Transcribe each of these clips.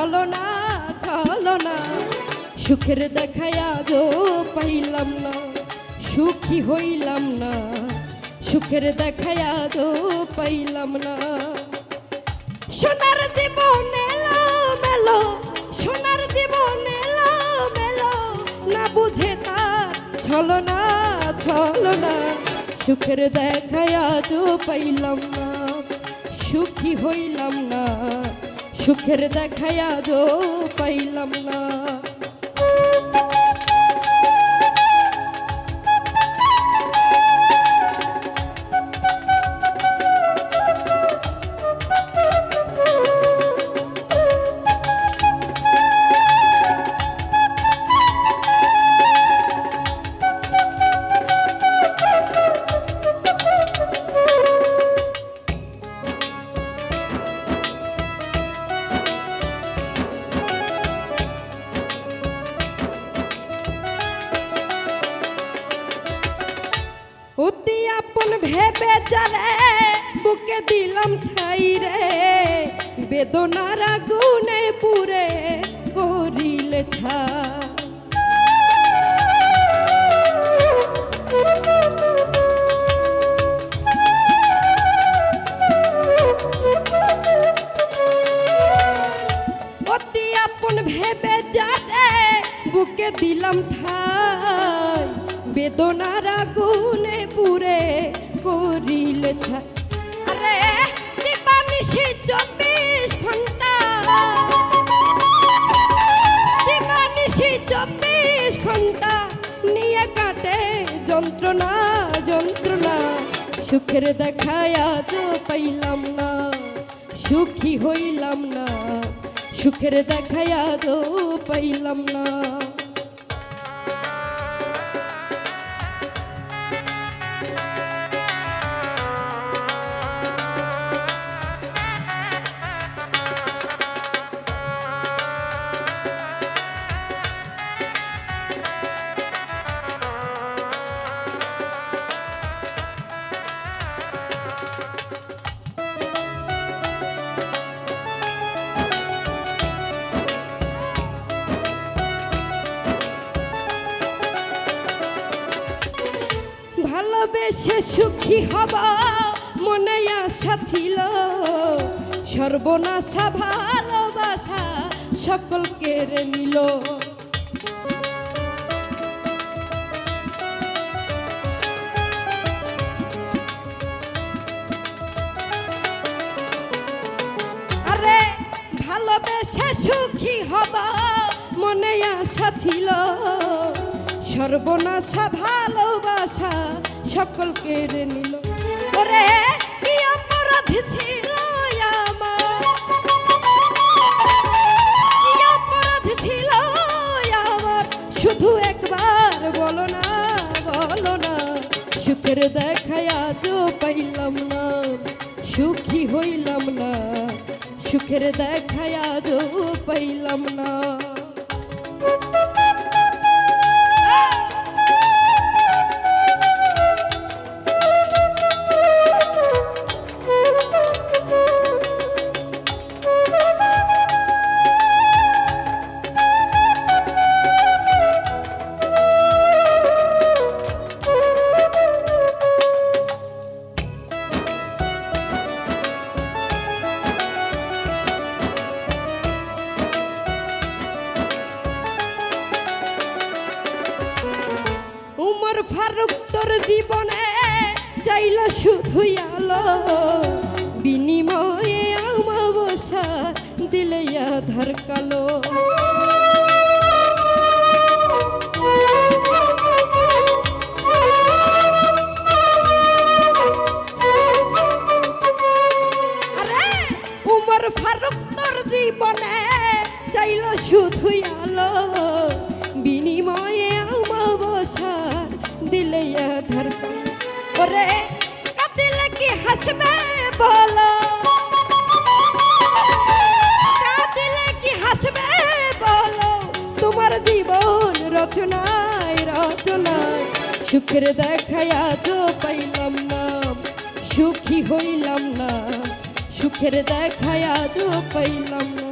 ছলো না ছলো না। সুখের দেখায় আজও পাইলাম না, সুখী হইলাম না। সুখের দেখায় আজও পাইলাম না। সোনার জীবন এলো মেলো সোনার জীবন এলো মেলো না বুঝে তার ছলো না সুখের দেখায় আজও পাইলাম না, সুখী হইলাম না। সুখের দেখায় আজও পাইলাম না। ভেবে বুকে দিলাম ঠাই রে। বেদনার আগুনে পুরে করিলে ছা অতি আপন ভেবে জানে, বুকে দিলাম ঠাই। বেদনার আগুনে পুরে করিলে যন্ত্রণা যন্ত্রণা। সুখের দেখায় আজ পাইলাম না, সুখী হইলাম না। সুখের দেখায় আজ পাইলাম না। ভালোবেসে সুখী হব, মনে আশা ছিল। সর্বনাশা, ভালোবাসা সকল কেড়ে নিল। আরে ভালোবেসে সুখী হব, মনে আশা ছিল। সর্বনাশা, ভালোবাসা সকল কেড়ে নিল। ওরে, কি অপরাধ ছিল অপরাধ ছিল আমার? শুধু একবার বলো না বলো না। সুখের দেখায় আজও পাইলাম না। সুখী হইলাম না। সুখের দেখায় আজও পাইলাম না। জীবনে চাইল শুধু আলো। বিনিময়ে আমাবসা দিলে আধার কালো। সুখের দেখায় আজও পাইলাম না। সুখী হইলাম না। সুখের দেখায় আজও পাইলাম না।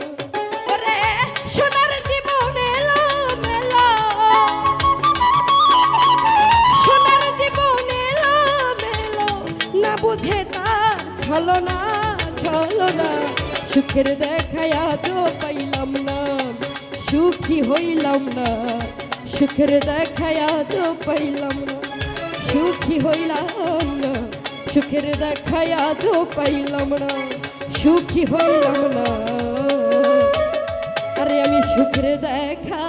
সুখের দেখায়া তো পাইলাম না। সুখী হইলাম না। সুখের দেখায়া তো পাইলাম না। সুখী হইলাম না। সুখের দেখায়া তো পাইলাম না। সুখী হইলাম না। আরে আমি সুখের দেখা